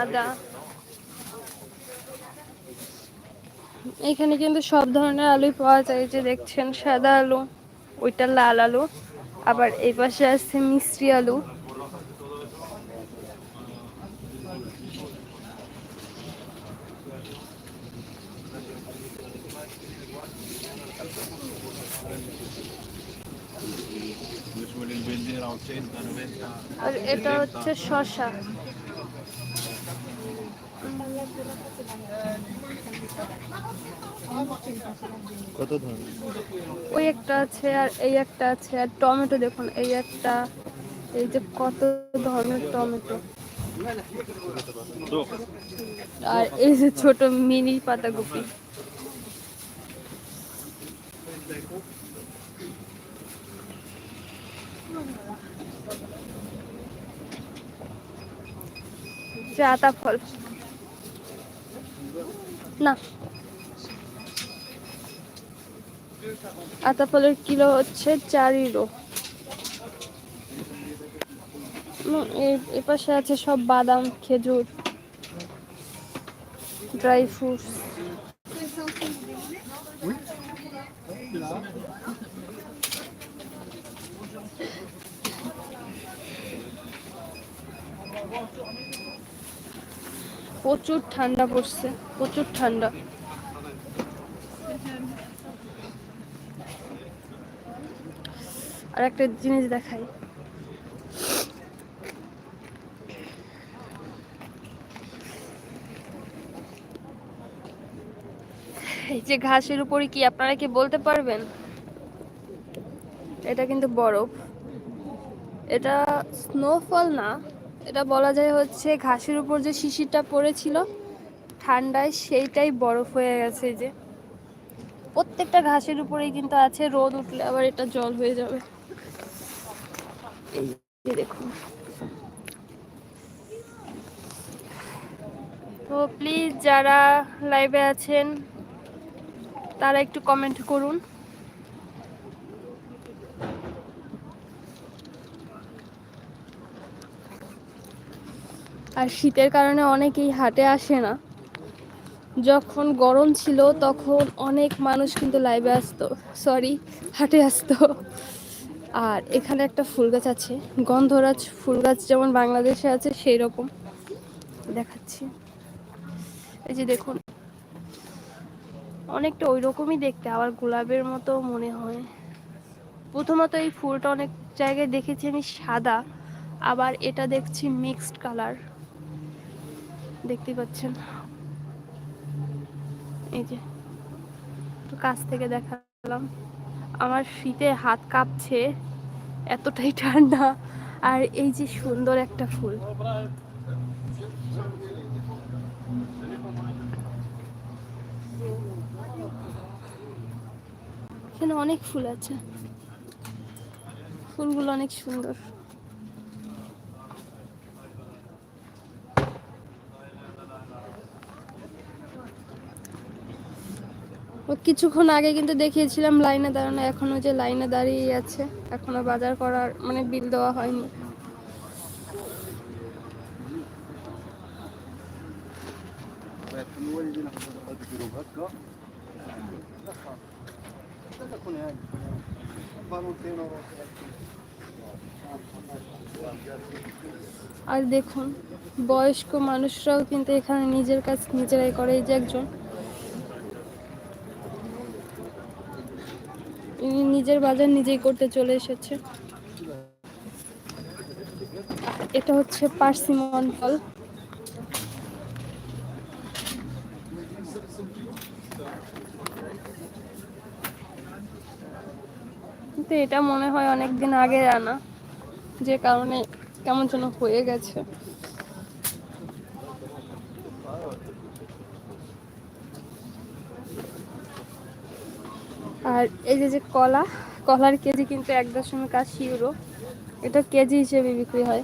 আদা এখানে কিন্তু সব ধরনের আলুই পাওয়া যায় যে দেখছেন সাদা আলু ওইটা লাল আলু আবার এই পাশে আছে মিষ্টি আলু Vuole il vendere a 80, 90. আর এটা হচ্ছে শসা কত ধরনের? ওই একটা আছে আর এই একটা আছে আর টমেটো দেখুন, এই একটা, এই যে কত ধরনের টমেটো। আর এই যে ছোট মিনি পাতাকপি। আতা ফল। না। আতা ফলের কিলো হচ্ছে চার ইউরো। এ- এপাশে আছে সব বাদাম, খেজুর, ড্রাই ফ্রুটস। প্রচুর ঠান্ডা পড়ছে, প্রচুর ঠান্ডা। আর একটা জিনিস দেখাই। এই যে ঘাসের উপরে কি আপনারা কি বলতে পারবেন? এটা কিন্তু বরফ। এটা স্নোফল না। এটা বলা যায় হচ্ছে ঘাসের উপর যে শিশিরটা পড়েছিল, ঠান্ডায় সেইটাই বরফ হয়ে গেছে যে। প্রত্যেকটা ঘাসের উপরেই কিন্তু আছে রোদ উঠলে আবার এটা জল হয়ে যাবে। এই দেখুন। তো প্লিজ যারা লাইভে আছেন, তারা একটু কমেন্ট করুন। আর শীতের কারণে অনেকেই হাটে আসে না। যখন গরম ছিল, তখন অনেক মানুষ কিন্তু লাইভে আসতো। সরি হাটে আসতো। আর এখানে একটা ফুল গাছ আছে। গন্ধরাজ ফুল গাছ যেমন বাংলাদেশে আছে সেই রকম দেখাচ্ছি। এই যে দেখুন। অনেকটা ওই রকমই দেখতে, আবার গোলাপের মতো মনে হয়। প্রথমত এই ফুলটা অনেক জায়গায় দেখেছি আমি সাদা, আবার এটা দেখছি মিক্সড কালার দেখতে পাচ্ছেন। এই যে একটু কাছ থেকে দেখালাম। আমার শীতে হাত কাঁপছে, এতটাই ঠান্ডা। আর এই যে সুন্দর একটা ফুল। এখানে অনেক ফুল আছে। ফুলগুলো অনেক সুন্দর। কিছুক্ষণ আগে কিন্তু দেখিয়েছিলাম লাইনে দাঁড়ানো, এখনও যে লাইনে দাঁড়িয়ে আছে। এখনও বাজার করার মানে বিল দেওয়া হয়নি। আর দেখুন, বয়স্ক মানুষরাও কিন্তু এখানে নিজের কাজ নিজেরাই করে। এই যে একজন নিজের বাজার নিজেই করতে চলে এসেছে। এটা হচ্ছে পার্সিমন ফল। কিন্তু এটা মনে হয় অনেক দিন আগে আনা, যে কারণে কেমন যেন হয়ে গেছে। আর এই যে যে কলা, কলার কেজি কিন্তু এক দশমিক আশি ইউরো এটা কেজি হিসেবে বিক্রি হয়।